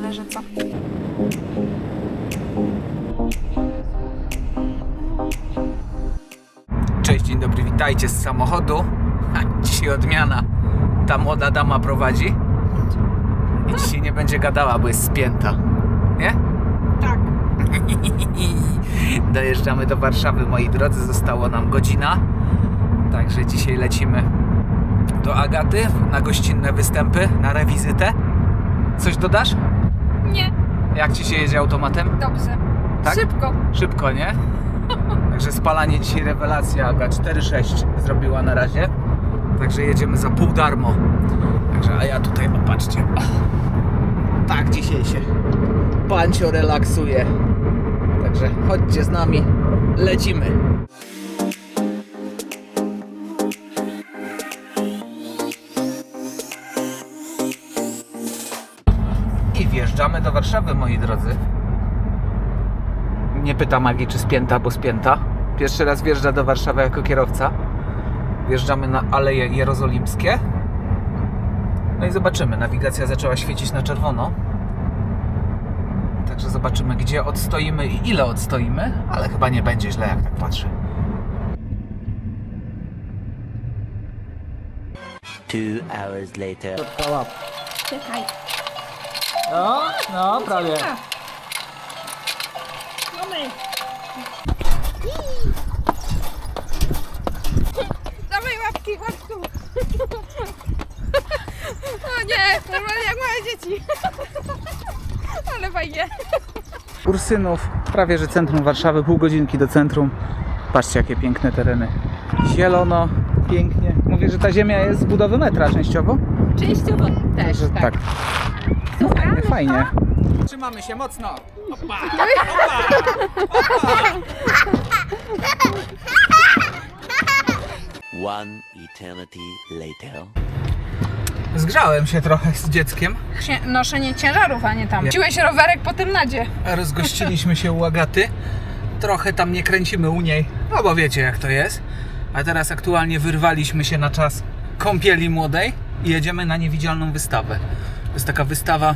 ale że co? Cześć, dzień dobry, witajcie z samochodu. Ha, Dzisiaj odmiana. Ta młoda dama prowadzi. I dzisiaj nie będzie gadała, bo jest spięta. Nie? Tak. Dojeżdżamy do Warszawy, moi drodzy. Zostało nam godzina. Także dzisiaj lecimy do Agaty na gościnne występy, na rewizytę. Coś dodasz? Nie, Jak ci się jedzie automatem? dobrze. Tak? Szybko. Szybko, nie? Także spalanie dzisiaj rewelacja. Aga 4,6 zrobiła na razie. Także jedziemy za pół darmo. Także, a ja tutaj, o patrzcie. O, tak dzisiaj się pancio relaksuje. Także chodźcie z nami, lecimy. Wjeżdżamy do Warszawy, moi drodzy. Nie pyta Magii, czy spięta, bo spięta. Pierwszy raz wjeżdża do Warszawy jako kierowca. Wjeżdżamy na Aleje Jerozolimskie. No i zobaczymy. Nawigacja zaczęła świecić na czerwono. Także zobaczymy, gdzie odstoimy i ile odstoimy, ale chyba nie będzie źle, jak tak patrzę. Two hours later. Czekaj. No, no, prawie. Mamy. Dawaj łapki, łapki. O nie, normalnie jak małe dzieci. Ale fajnie. Ursynów, prawie że centrum Warszawy, pół godzinki do centrum. Patrzcie, jakie piękne tereny. Zielono, pięknie. Mówię, że ta ziemia jest z budowy metra częściowo. Częściowo też, Także tak. No fajnie. Trzymamy się mocno. One eternity later. Zgrzałem się trochę z dzieckiem. Noszenie ciężarów, a nie tam. Wziąłeś rowerek po tym nadzie. Rozgościliśmy się u Agaty. Trochę tam nie kręcimy u niej, no bo wiecie jak to jest. A teraz aktualnie wyrwaliśmy się na czas kąpieli młodej i jedziemy na niewidzialną wystawę. To jest taka wystawa,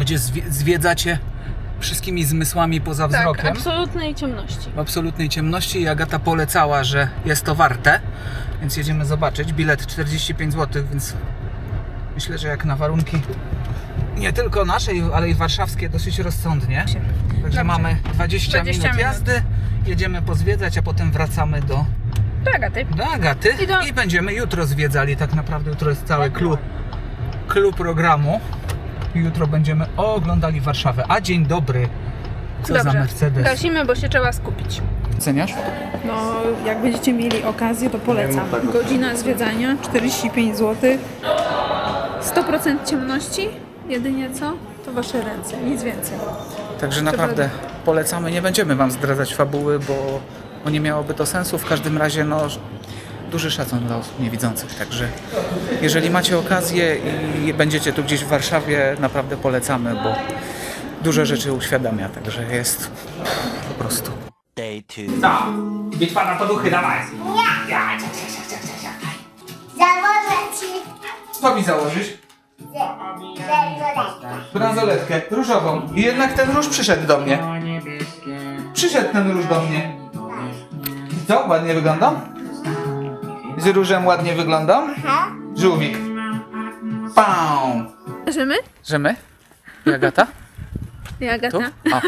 gdzie zwie- zwiedzacie wszystkimi zmysłami poza Tak, wzrokiem. absolutnej ciemności. w absolutnej ciemności i Agata polecała, że jest to warte, więc jedziemy zobaczyć. Bilet 45 zł, więc myślę, że jak na warunki nie tylko naszej, ale i warszawskie dosyć rozsądnie. Także Dobrze. mamy 20, 20 minut minut. jazdy, jedziemy pozwiedzać, a potem wracamy do, Tak, a ty? do Agaty I do- i będziemy jutro zwiedzali. Tak naprawdę jutro jest cały clue, clue programu. Jutro będziemy oglądali Warszawę. A dzień dobry. Co za Mercedes? Gasimy, bo się trzeba skupić. Ceniasz? No, jak będziecie mieli okazję, to polecam. Godzina zwiedzania 45 zł. 100% ciemności, jedynie co? To wasze ręce, nic więcej. Także naprawdę polecamy. Nie będziemy Wam zdradzać fabuły, bo, bo nie miałoby to sensu. W każdym razie, no, duży szacun dla osób niewidzących. Także jeżeli macie okazję i będziecie tu gdzieś w Warszawie, naprawdę polecamy, bo dużo rzeczy uświadamia. Także jest po prostu. Day two. No, bitwa na poduchy, dawaj! Założę ci Co mi założyć? bransoletkę. Bransoletkę różową. I jednak ten róż przyszedł do mnie. Przyszedł ten róż do mnie. I co? Ładnie wyglądam? Z różem ładnie wyglądam? Żółwik. Pał. Żymy? Żymy? I Agata? I Agata? Tu? O.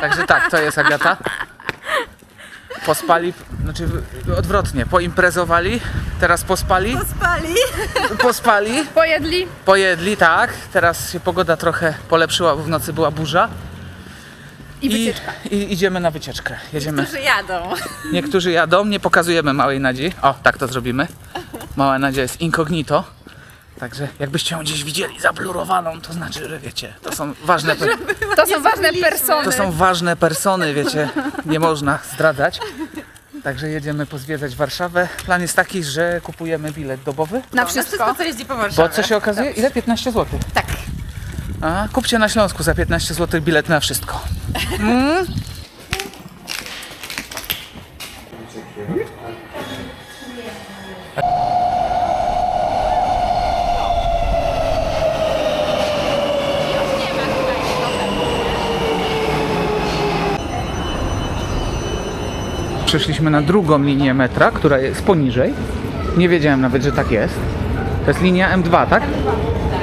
Także tak, to jest Agata. Pospali, znaczy w- odwrotnie, poimprezowali, teraz pospali. Pospali. Pospali, Pojedli? pojedli, tak. Teraz się pogoda trochę polepszyła, bo w nocy była burza. I wycieczka. I, i idziemy na wycieczkę. Jedziemy. Którzy jadą. Niektórzy jadą, nie pokazujemy małej nadziei. O, tak to zrobimy. Mała nadzieja jest incognito. Także jakbyście ją gdzieś widzieli zablurowaną, to znaczy, że wiecie, to są ważne, pe- To są ważne persony. to są ważne persony, wiecie, nie można zdradzać. Także jedziemy pozwiedzać Warszawę. Plan jest taki, że kupujemy bilet dobowy. Na wszystko. co jeździ po Warszawie. Bo co się okazuje? Ile? 15 zł. Tak. A, kupcie na Śląsku za 15 zł bilet na wszystko. Hmm? Przeszliśmy na drugą linię metra, która jest poniżej. Nie wiedziałem nawet, że tak jest. To jest linia M2, tak? M2.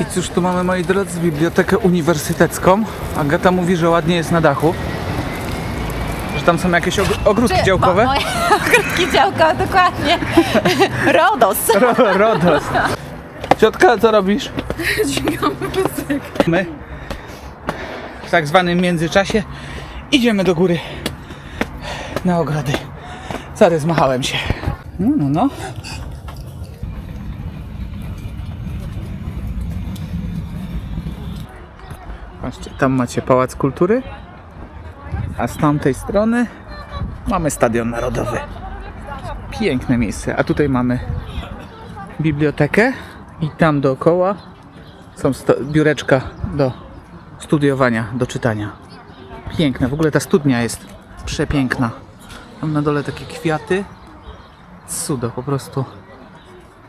I cóż tu mamy, moi drodzy, bibliotekę uniwersytecką. Agata mówi, że ładnie jest na dachu. Że tam są jakieś og- ogródki działkowe. Moje ogródki działkowe, dokładnie. Rodos. Ro- Rodos. Ciotka, co robisz? My w tak zwanym międzyczasie idziemy do góry na ogrody. Sorry, zmachałem się. No, no, no. Patrzcie, tam macie Pałac Kultury, a z tamtej strony mamy Stadion Narodowy. Piękne miejsce, a tutaj mamy bibliotekę i tam dookoła są biureczka do studiowania, do czytania. Piękne, w ogóle ta studnia jest przepiękna. Tam na dole takie kwiaty. Cudo, po prostu.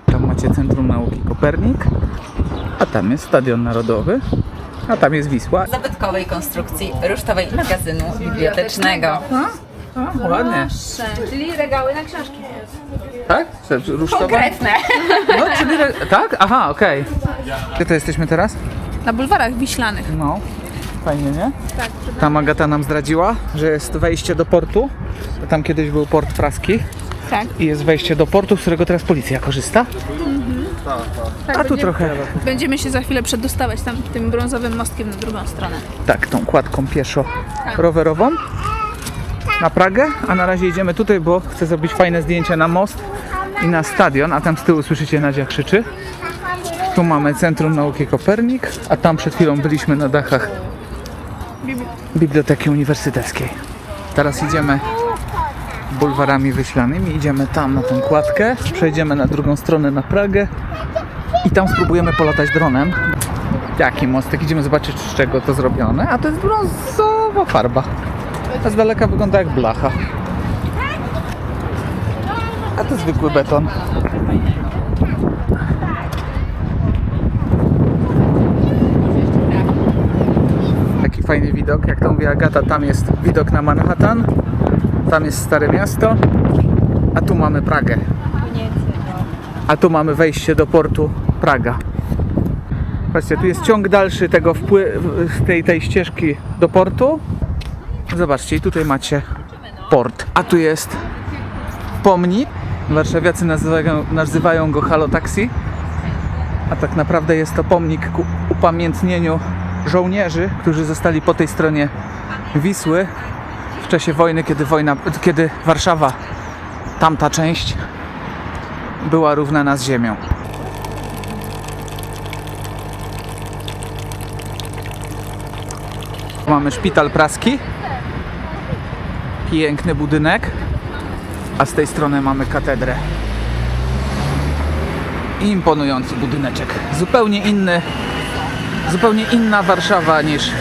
Tam macie Centrum Nauki Kopernik, a tam jest Stadion Narodowy, a tam jest Wisła. Zabytkowej konstrukcji rusztowej magazynu bibliotecznego. O, ładnie. Czyli regały na książki. Tak? Rusztowa? Konkretne. No, czyli... re- Tak? Aha, okej. Gdzie to jesteśmy teraz? Na bulwarach wiślanych. No, fajnie, nie? Tak. Tam Agata nam zdradziła, że jest wejście do portu. Tam kiedyś był port praski. Tak. I jest wejście do portu, z którego teraz policja korzysta. A tu trochę, Będziemy się za chwilę przedostawać tam tym brązowym mostkiem na drugą stronę. tak, tą kładką pieszo rowerową na Pragę, a na razie idziemy tutaj, bo chcę zrobić fajne zdjęcia na most i na stadion, a tam z tyłu słyszycie Nadzia krzyczy. Tu mamy Centrum Nauki Kopernik, a tam przed chwilą byliśmy na dachach Biblioteki Uniwersyteckiej. Teraz idziemy bulwarami wyślanymi, idziemy tam na tą kładkę, przejdziemy na drugą stronę na Pragę i tam spróbujemy polatać dronem. Jaki mostek? Idziemy zobaczyć z czego to zrobione, a to jest brązowa farba. A z daleka wygląda jak blacha. A to zwykły beton. Taki fajny widok, jak to mówi Agata, tam jest widok na Manhattan, tam jest Stare Miasto, a tu mamy Pragę. A tu mamy wejście do portu Praga. Patrzcie, tu jest ciąg dalszy tego wpły- tej, tej ścieżki do portu. Zobaczcie, i tutaj macie port. A tu jest pomnik. Warszawiacy nazywają, nazywają go Halo Taxi. A tak naprawdę jest to pomnik ku upamiętnieniu żołnierzy, którzy zostali po tej stronie Wisły w czasie wojny, kiedy wojna, kiedy Warszawa, tamta część, była równana z ziemią. Mamy szpital praski. Piękny budynek. A z tej strony mamy katedrę. Imponujący budyneczek. Zupełnie inny, zupełnie inna Warszawa niż,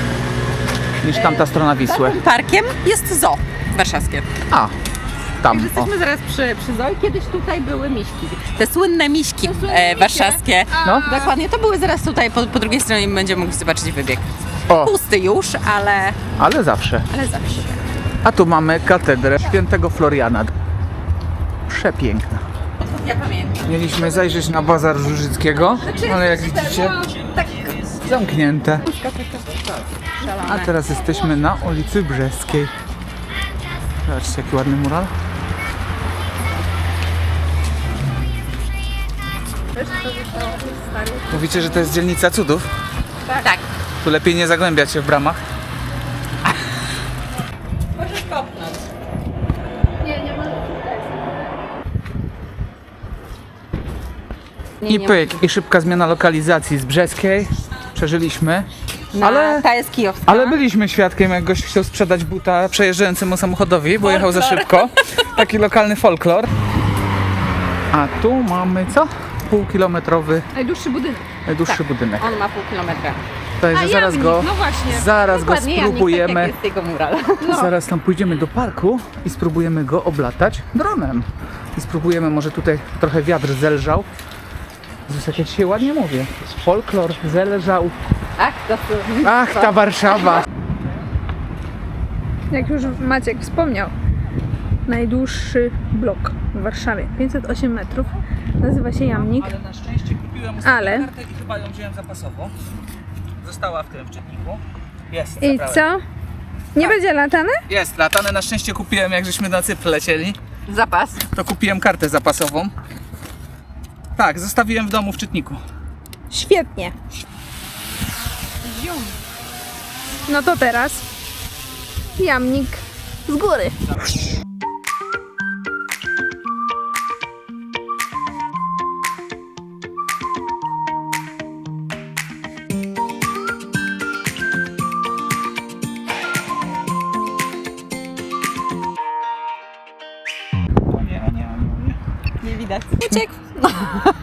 niż tamta strona Wisły. Parkiem jest zoo warszawskie. A, tam. O. Jesteśmy zaraz przy, przy zoo i kiedyś tutaj były miśki. Te słynne miśki e, warszawskie. No. Dokładnie, to były zaraz tutaj, po, po drugiej stronie będziemy mogli zobaczyć wybieg. o, Pusty już, ale, ale zawsze. ale zawsze. A tu mamy katedrę świętego Floriana. Przepiękna. Ja pamiętam. Mieliśmy zajrzeć na bazar Żużyckiego, ale jak widzicie, zamknięte. A teraz jesteśmy na ulicy Brzeskiej. Zobaczcie, jaki ładny mural. Mówicie, że to jest dzielnica cudów? Tak. Tu lepiej nie zagłębiać się w bramach. Możesz kopnąć. I pyk, i szybka zmiana lokalizacji z Brzeskiej. Przeżyliśmy. Na, Ale- Ta jest kijowska. Ale byliśmy świadkiem, jak gość chciał sprzedać buta przejeżdżającemu samochodowi, bo jechał za szybko. Taki lokalny folklor. A tu mamy co? Półkilometrowy, Najdłuższy budynek. najdłuższy budynek. On ma pół kilometra. Także zaraz go, no właśnie. zaraz go Dokładnie, Janik, tak spróbujemy. jego mural. Zaraz tam pójdziemy do parku i spróbujemy go oblatać dronem. I spróbujemy, może tutaj trochę wiatr zelżał, Jezus, jak ja dzisiaj ładnie mówię. Folklor, zeleżał. Ach, to Ach, ta Warszawa. Jak już Maciek wspomniał, najdłuższy blok w Warszawie, 508 metrów, nazywa się Jamnik. Ale na szczęście kupiłem Ale? kartę i chyba ją wziąłem zapasowo. Została w tym czytniku. Jest, I zabrałem. co? Nie będzie latane? Jest, latane na szczęście kupiłem, jak żeśmy na Cypr lecieli. zapas. To kupiłem kartę zapasową. Tak, zostawiłem w domu w czytniku. Świetnie. No to teraz jamnik z góry.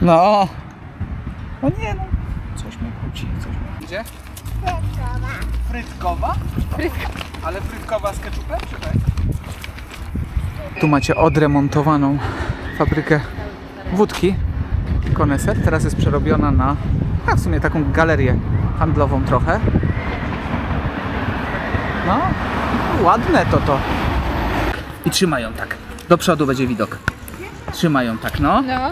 No. O nie, no. Coś mnie kłóci, coś mnie... Gdzie? Frytkowa. Frytkowa? Ale frytkowa z keczupem, czy tak? Tu macie odremontowaną fabrykę wódki. Koneser. Teraz jest przerobiona na, a w sumie taką galerię handlową trochę. No, ładne to to. I trzymają tak. Do przodu będzie widok. Trzymają tak, no. No.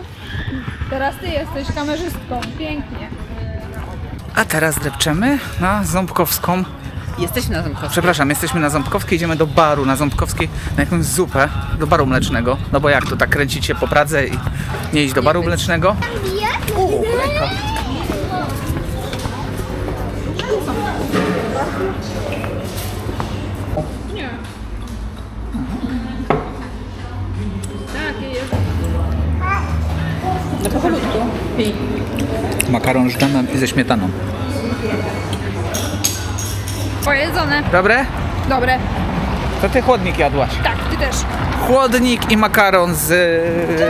Teraz ty jesteś kamerzystką. Pięknie. A teraz drepczemy na Ząbkowską. Jesteśmy na zamkowcu. Przepraszam, jesteśmy na Ząbkowskiej, idziemy do baru na Ząbkowskiej na jakąś zupę, do baru mlecznego. No bo jak to tak kręcić się po Pradze i nie iść do baru mlecznego? O, ręka. Pij. Makaron z dżemem i ze śmietaną. Pojedzone. Dobre? Dobre. To ty chłodnik jadłaś. Tak, ty też. Chłodnik i makaron z...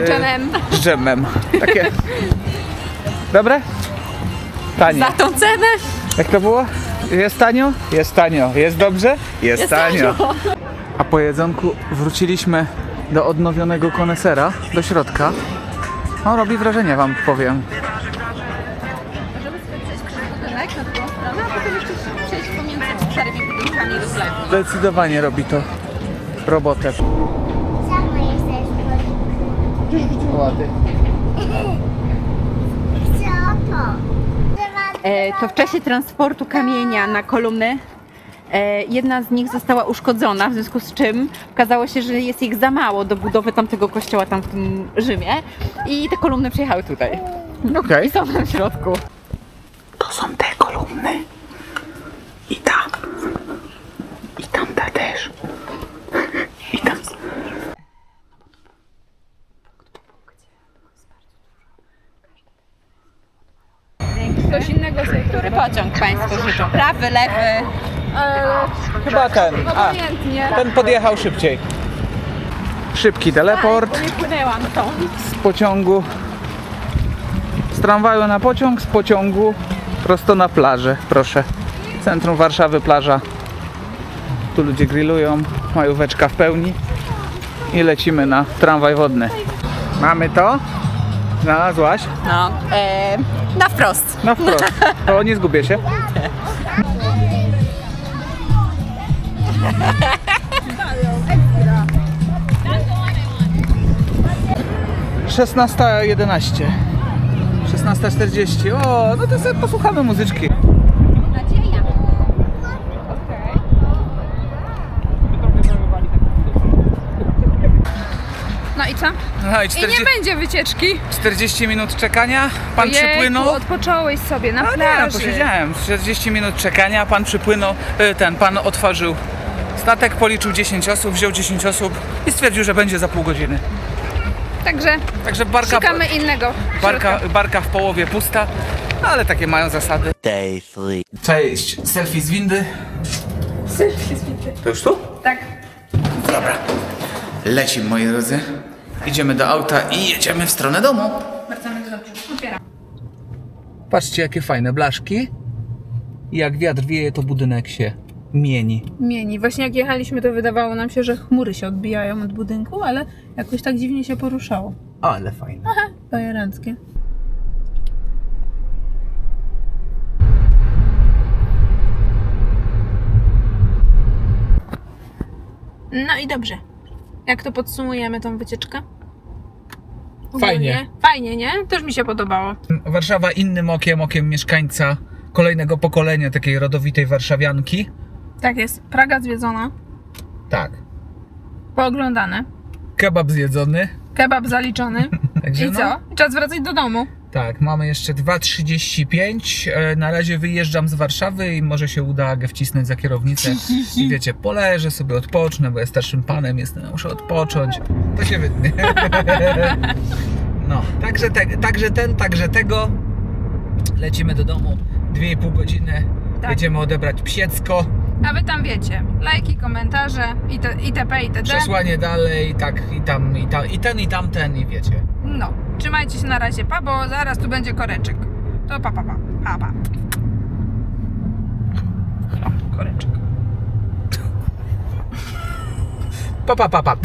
Dżemem. Z dżemem. Takie... Dobre? Tanie. Za tą cenę? Jak to było? Jest tanio? Jest tanio. Jest dobrze? Jest, Jest tanio. tanio. A po jedzonku wróciliśmy do odnowionego konesera, do środka. No, robi wrażenie, wam powiem. Możemy sobie przejść na drugą stronę, a potem jeszcze przejść pomiędzy. Zdecydowanie robi to robotę. Sama jesteś? E, to w czasie transportu kamienia na kolumny jedna z nich została uszkodzona, w związku z czym okazało się, że jest ich za mało do budowy tamtego kościoła tam w tym Rzymie i te kolumny przyjechały tutaj. Okej. I są tam w środku. To są te kolumny. I ta. I tamta też. I tam. Coś innego sobie Który pociąg Państwo życzą? Prawy, lewy? Chyba ten. A, Obojętnie. ten podjechał szybciej. Szybki teleport. Nie płynęłam tą. z pociągu, z tramwaju na pociąg, z pociągu prosto na plażę, proszę. Centrum Warszawy, plaża. Tu ludzie grillują, majóweczka w pełni i lecimy na tramwaj wodny. Mamy to? Znalazłaś? No, e, na wprost. Na wprost. To nie zgubię się. Szesnasta jedenaście. 16.40. O, no to sobie posłuchamy muzyczki. Nadzieja. No i co? No i I 40, nie będzie wycieczki. 40 minut czekania. Pan Ojejku, przypłynął. odpocząłeś sobie na No nie, no plaży. posiedziałem. 40 minut czekania, pan przypłynął, y, ten pan otworzył statek, policzył 10 osób, wziął 10 osób i stwierdził, że będzie za pół godziny. Także Także barka, szukamy innego. barka, barka w połowie pusta, ale takie mają zasady. Day three. Cześć, selfie z windy. Selfie z windy. To już tu? Tak. Dobra. Lecimy, moi drodzy. Idziemy do auta i jedziemy w stronę domu. Wracamy do. Otwieram. Patrzcie, jakie fajne blaszki. I jak wiatr wieje, to budynek się mieni. Mieni. Właśnie jak jechaliśmy, to wydawało nam się, że chmury się odbijają od budynku, ale jakoś tak dziwnie się poruszało. Ale fajne. Aha, bajeranckie. No i dobrze. Jak to podsumujemy tą wycieczkę? Fajnie. Fajnie, nie? Też mi się podobało. Warszawa innym okiem, okiem mieszkańca kolejnego pokolenia takiej rodowitej warszawianki. Tak jest. Praga zwiedzona, Tak. pooglądane, Kebab zjedzony. kebab zaliczony. Także I no, co? Czas wracać do domu. Tak, mamy jeszcze 2.35. E, Na razie wyjeżdżam z Warszawy i może się uda Agę wcisnąć za kierownicę. I wiecie, poleżę sobie, odpocznę, bo ja starszym panem jestem, muszę odpocząć. To się wytnie. No, także, te, także ten, także tego. Lecimy do domu. 2,5 godziny. Tak. Jedziemy odebrać psiecko. A wy tam wiecie. Lajki, komentarze, it, itp. itd. Przesłanie dalej, tak i tam, i tam, i ten, i tamten, i wiecie. No. Trzymajcie się na razie, pa, bo zaraz tu będzie koreczek. To pa, pa, pa. pa, pa. O, koreczek. Pa, pa, pa, pa.